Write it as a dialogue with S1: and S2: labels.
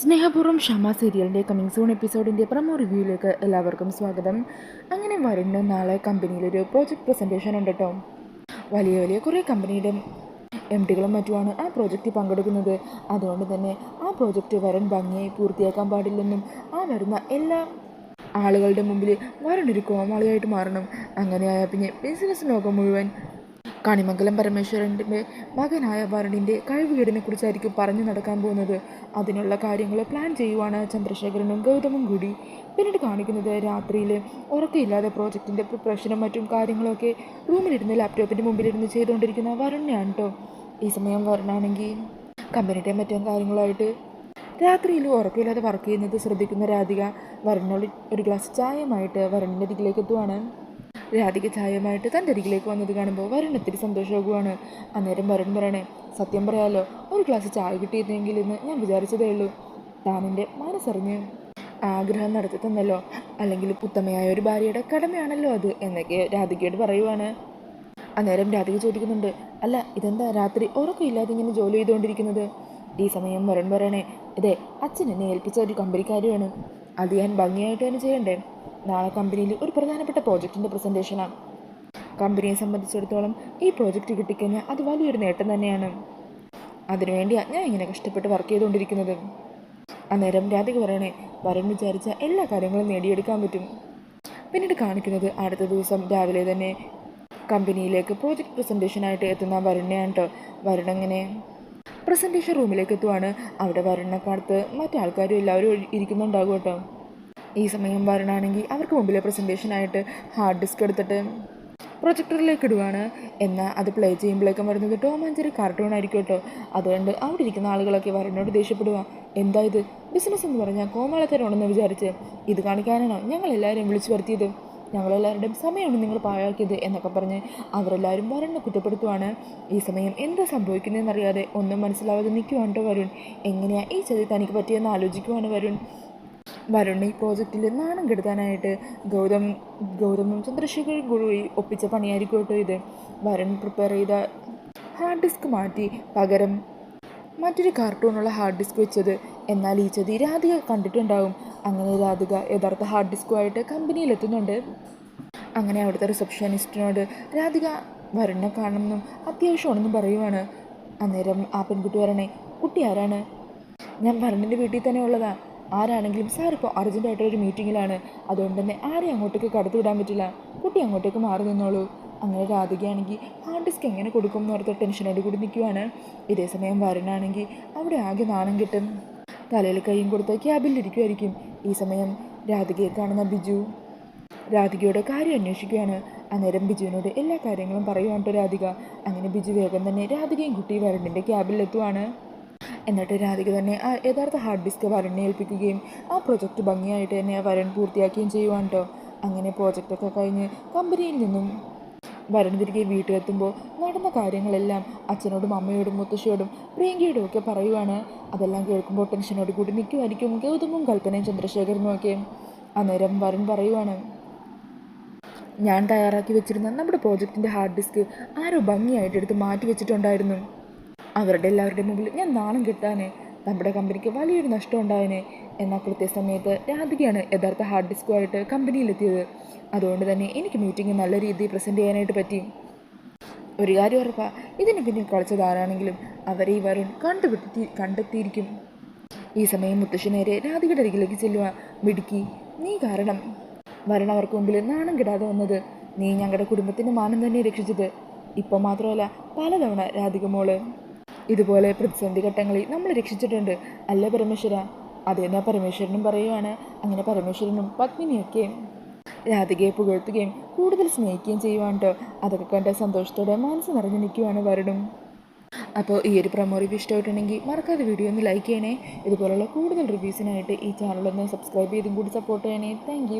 S1: സ്നേഹപൂർവം ക്ഷമ സീരിയലിന്റെ കമ്മിങ് സൂൺ എപ്പിസോഡിന്റെ പ്രമോ റിവ്യൂയിലേക്ക് എല്ലാവർക്കും സ്വാഗതം. അങ്ങനെ വരുന്ന നാളെ കമ്പനിയിലൊരു പ്രോജക്റ്റ് പ്രസന്റേഷൻ ഉണ്ട് കേട്ടോ വലിയ വലിയ കുറേ കമ്പനിയുടെ എം ഡികളും മറ്റുമാണ് ആ പ്രോജക്റ്റ് പങ്കെടുക്കുന്നത്. അതുകൊണ്ട് തന്നെ ആ പ്രോജക്റ്റ് വരൻ ഭംഗിയായി പൂർത്തിയാക്കാൻ പാടില്ലെന്നും ആ വരുന്ന എല്ലാ ആളുകളുടെ മുമ്പിൽ വരനൊരു കോമാളിയായിട്ട് മാറണം. അങ്ങനെയായ പിന്നെ ബിസിനസ് ലോകം മുഴുവൻ കണിമംഗലം പരമേശ്വരന്റെ മകനായ വരുണിന്റെ കഴിവുകേടിനെ കുറിച്ചായിരിക്കും പറഞ്ഞു നടക്കാൻ പോകുന്നത്. അതിനുള്ള കാര്യങ്ങൾ പ്ലാൻ ചെയ്യുവാണ് ചന്ദ്രശേഖരനും ഗൗതമും കൂടി. പിന്നീട് കാണിക്കുന്നത് രാത്രിയിൽ ഉറക്കമില്ലാതെ പ്രോജക്റ്റിന്റെ പ്രിപ്പറേഷനും മറ്റും കാര്യങ്ങളൊക്കെ റൂമിലിരുന്ന് ലാപ്ടോപ്പിന്റെ മുമ്പിലിരുന്ന് ചെയ്തുകൊണ്ടിരിക്കുന്ന വരുണിനെയാണ് കേട്ടോ ഈ സമയം വരുണാണെങ്കിൽ കമ്പനിയുടെ മറ്റും കാര്യങ്ങളായിട്ട് രാത്രിയിൽ ഉറക്കമില്ലാതെ വർക്ക് ചെയ്യുന്നത് ശ്രദ്ധിക്കുന്ന രാധിക വരുണിനോട് ഒരു ഗ്ലാസ് ചായമായിട്ട് വരുണിന്റെ അരികിലേക്ക് എത്തുവാണ്. രാധിക ചായമായിട്ട് തന്റെ അരികിലേക്ക് വന്നത് കാണുമ്പോൾ വരുൺ ഒത്തിരി സന്തോഷമാകുവാണ്. അന്നേരം വരുൺ പറയണേ സത്യം പറയാലോ ഒരു ഗ്ലാസ് ചായ കിട്ടിയിരുന്നെങ്കിൽ എന്ന് ഞാൻ വിചാരിച്ചതേ ഉള്ളൂ. താൻ എന്റെ മനസ്സറിഞ്ഞ് ആഗ്രഹം നടത്തി തന്നല്ലോ. അല്ലെങ്കിൽ ഉത്തമയായ ഒരു ഭാര്യയുടെ കടമയാണല്ലോ അത് എന്നൊക്കെ രാധികയോട് പറയുവാണ്. അന്നേരം രാധിക ചോദിക്കുന്നുണ്ട് അല്ല ഇതെന്താ രാത്രി ഉറക്കമില്ലാതെ ഇങ്ങനെ ജോലി ചെയ്തുകൊണ്ടിരിക്കുന്നത്? ഈ സമയം വരൺ പറയണേ ഇതേ അച്ഛൻ എന്നെ ഏൽപ്പിച്ച ഒരു കമ്പനിക്കാരിയാണ്. അത് ഞാൻ ഭംഗിയായിട്ട് തന്നെ ചെയ്യണ്ടേ. നാളെ കമ്പനിയിൽ ഒരു പ്രധാനപ്പെട്ട പ്രോജക്റ്റിന്റെ പ്രസന്റേഷനാണ് കമ്പനിയെ സംബന്ധിച്ചിടത്തോളം ഈ പ്രോജക്റ്റ് കിട്ടിക്കഴിഞ്ഞാൽ അത് വലിയൊരു നേട്ടം തന്നെയാണ്. അതിനുവേണ്ടിയാണ് ഞാൻ ഇങ്ങനെ കഷ്ടപ്പെട്ട് വർക്ക് ചെയ്തുകൊണ്ടിരിക്കുന്നത്. അന്നേരം രാധിക പറയണേ വരൻ വിചാരിച്ച എല്ലാ കാര്യങ്ങളും നേടിയെടുക്കാൻ പറ്റും. പിന്നീട് കാണിക്കുന്നത് അടുത്ത ദിവസം രാവിലെ തന്നെ കമ്പനിയിലേക്ക് പ്രോജക്റ്റ് പ്രസന്റേഷനായിട്ട് എത്തുന്ന വരുണിനെയാണ് കേട്ടോ വരുണങ്ങനെ പ്രസന്റേഷൻ റൂമിലേക്ക് എത്തുവാണ്. അവിടെ വരുണക്കാലത്ത് മറ്റാൾക്കാരും എല്ലാവരും ഇരിക്കുന്നുണ്ടാകും കേട്ടോ ഈ സമയം വരുണാണെങ്കിൽ അവർക്ക് മുമ്പിലെ പ്രസന്റേഷനായിട്ട് ഹാർഡ് ഡിസ്ക് എടുത്തിട്ട് പ്രൊജക്ടറിലേക്ക് ഇടുവാണ്. എന്നാൽ അത് പ്ലേ ചെയ്യുമ്പോഴേക്കും വരുന്നത് ടോം ആൻഡ് കാർട്ടൂൺ ആയിരിക്കും കേട്ടോ. അതുകൊണ്ട് അവിടെ ഇരിക്കുന്ന ആളുകളൊക്കെ വരനോട് ദേഷ്യപ്പെടുക. എന്താ ഇത്? ബിസിനസ് എന്ന് പറഞ്ഞാൽ കോമാളത്തരമാണെന്ന് വിചാരിച്ച് ഇത് കാണിക്കാനാണോ ഞങ്ങളെല്ലാവരും വിളിച്ചു വരുത്തിയത്? ഞങ്ങളെല്ലാവരുടെയും സമയമാണ് നിങ്ങൾ പാഴാക്കിയത് എന്നൊക്കെ പറഞ്ഞ് അവരെല്ലാവരും വരണ്ണ കുറ്റപ്പെടുത്തുവാണ്. ഈ സമയം എന്താ സംഭവിക്കുന്നതെന്നറിയാതെ ഒന്നും മനസ്സിലാവാതെ നിൽക്കുവാണ് കേട്ടോ വരുൺ. എങ്ങനെയാണ് ഈ ചതി തനിക്ക് പറ്റിയെന്ന് ആലോചിക്കുവാണ് വരുൺ. വരുൺ ഈ പ്രോജക്റ്റിൽ നാണം കെടുത്താനായിട്ട് ഗൗതം ഗൗതമും ചന്ദ്രശേഖർ ഗുരുയി ഒപ്പിച്ച പണിയായിരിക്കും കേട്ടോ ഇത്. വരുൺ പ്രിപ്പയർ ചെയ്ത ഹാർഡ് ഡിസ്ക് മാറ്റി പകരം മറ്റൊരു കാർട്ടൂണുള്ള ഹാർഡ് ഡിസ്ക് വെച്ചത്. എന്നാൽ ഈ ചതി രാധിക കണ്ടിട്ടുണ്ടാവും. അങ്ങനെ രാധിക യഥാർത്ഥ ഹാർഡ് ഡിസ്കുമായിട്ട് കമ്പനിയിലെത്തുന്നുണ്ട് അങ്ങനെ അവിടുത്തെ റിസപ്ഷനിസ്റ്റിനോട് രാധിക വരുണിനെ കാണണമെന്നും അത്യാവശ്യമാണെന്നും പറയുവാണ്. അന്നേരം ആ പെൺകുട്ടി വരണേ കുട്ടി ആരാണ്? ഞാൻ വരുണിന്റെ വീട്ടിൽ തന്നെ ഉള്ളതാ. ആരാണെങ്കിലും സാർ ഇപ്പോൾ അർജന്റായിട്ടൊരു മീറ്റിങ്ങിലാണ്. അതുകൊണ്ട് തന്നെ ആരെയും അങ്ങോട്ടേക്ക് കടത്തി വിടാൻ പറ്റില്ല? കുട്ടി അങ്ങോട്ടേക്ക് മാറി നിന്നോളൂ. അങ്ങനെ രാധികയാണെങ്കിൽ ഹാർഡ് ഡിസ്ക് എങ്ങനെ കൊടുക്കും എന്ന് ഓർത്ത് ടെൻഷനോട് കൂടി നിൽക്കുവാണ്. ഇതേ സമയം വരുണാണെങ്കിൽ അവിടെ ആകെ നാണം കിട്ടും. തലയിൽ കൈയും കൊടുത്ത് ക്യാബിലിരിക്കുമായിരിക്കും ഈ സമയം രാധികയെ കാണുന്ന ബിജു. രാധികയുടെ കാര്യം അന്വേഷിക്കുകയാണ്. അന്നേരം ബിജുവിനോട് എല്ലാ കാര്യങ്ങളും പറയുവാണ് കേട്ടോ രാധിക. അങ്ങനെ ബിജു വേഗം തന്നെ രാധികയും കുട്ടി വരുണിന്റെ ക്യാബിലെത്തുവാണ്. എന്നിട്ട് രാധിക തന്നെ ആ യഥാർത്ഥ ഹാർഡ് ഡിസ്ക് വരുണിനെ ഏൽപ്പിക്കുകയും ആ പ്രൊജക്റ്റ് ഭംഗിയായിട്ട് തന്നെ വരുൺ പൂർത്തിയാക്കുകയും ചെയ്യുവാണ് കേട്ടോ അങ്ങനെ പ്രോജക്റ്റൊക്കെ കഴിഞ്ഞ് കമ്പനിയിൽ നിന്നും വരൻ തിരികെ വീട്ടിലെത്തുമ്പോൾ നടന്ന കാര്യങ്ങളെല്ലാം അച്ഛനോടും അമ്മയോടും മുത്തശ്ശിയോടും പ്രിയങ്കയോടും ഒക്കെ പറയുവാണ്. അതെല്ലാം കേൾക്കുമ്പോൾ ടെൻഷനോട് കൂടി നിൽക്കുമായിരിക്കും ഗൗതമും കൽപ്പനയും ചന്ദ്രശേഖരനും ഒക്കെ. അന്നേരം വരൻ പറയുവാണ് ഞാൻ തയ്യാറാക്കി വെച്ചിരുന്ന നമ്മുടെ പ്രോജക്റ്റിന്റെ ഹാർഡ് ഡിസ്ക് ആരോ ഭംഗിയായിട്ട് എടുത്ത് മാറ്റി വെച്ചിട്ടുണ്ടായിരുന്നു. അവരുടെ എല്ലാവരുടെ മുമ്പിൽ ഞാൻ നാണം കെട്ടാനേ നമ്മുടെ കമ്പനിക്ക് വലിയൊരു നഷ്ടം ഉണ്ടായേനെ എന്നാൽ കൃത്യസമയത്ത് രാധികയാണ് യഥാർത്ഥ ഹാർഡ് ഡിസ്കുമായിട്ട് കമ്പനിയിലെത്തിയത്. അതുകൊണ്ട് തന്നെ എനിക്ക് മീറ്റിംഗ് നല്ല രീതിയിൽ പ്രസന്റ് ചെയ്യാനായിട്ട് പറ്റി. ഒരു കാര്യം ഉറപ്പാ ഇതിന് പിന്നിൽ കളിച്ചത് ആരാണെങ്കിലും അവരെ ഈ വരുൺ കണ്ടുപിടി കണ്ടെത്തിയിരിക്കും. ഈ സമയം മുത്തശ്ശി നേരെ രാധികയുടെ അരികിലേക്ക് ചെല്ലുക മിടുക്കി നീ കാരണം. വരണ അവർക്ക് മുമ്പിൽ നാണം കിടാതെ വന്നത് നീ ഞങ്ങളുടെ കുടുംബത്തിന്റെ മാനം തന്നെ രക്ഷിച്ചത്. ഇപ്പം മാത്രമല്ല പലതവണ രാധിക മോൾ. ഇതുപോലെ പ്രതിസന്ധി ഘട്ടങ്ങളിൽ നമ്മൾ രക്ഷിച്ചിട്ടുണ്ട്. അല്ല പരമേശ്വര. അതെന്നാ പരമേശ്വരനും പറയുവാണ്. അങ്ങനെ പരമേശ്വരനും പത്മിനിയൊക്കെ രാധികയെ പുകഴ്ത്തുകയും കൂടുതൽ സ്നേഹിക്കുകയും ചെയ്യുവാണ് അതൊക്കെ കണ്ട സന്തോഷത്തോടെ മനസ്സ് നിറഞ്ഞു നിൽക്കുവാണ് വരുണും. അപ്പോൾ ഈ ഒരു പ്രമോ റിവ്യൂ ഇഷ്ടമായിട്ടുണ്ടെങ്കിൽ മറക്കാതെ വീഡിയോ ഒന്ന് ലൈക്ക് ചെയ്യണേ. ഇതുപോലുള്ള കൂടുതൽ റിവ്യൂസിനായിട്ട് ഈ ചാനലൊന്ന് സബ്സ്ക്രൈബ് ചെയ്തും കൂടി സപ്പോർട്ട് ചെയ്യണേ. താങ്ക്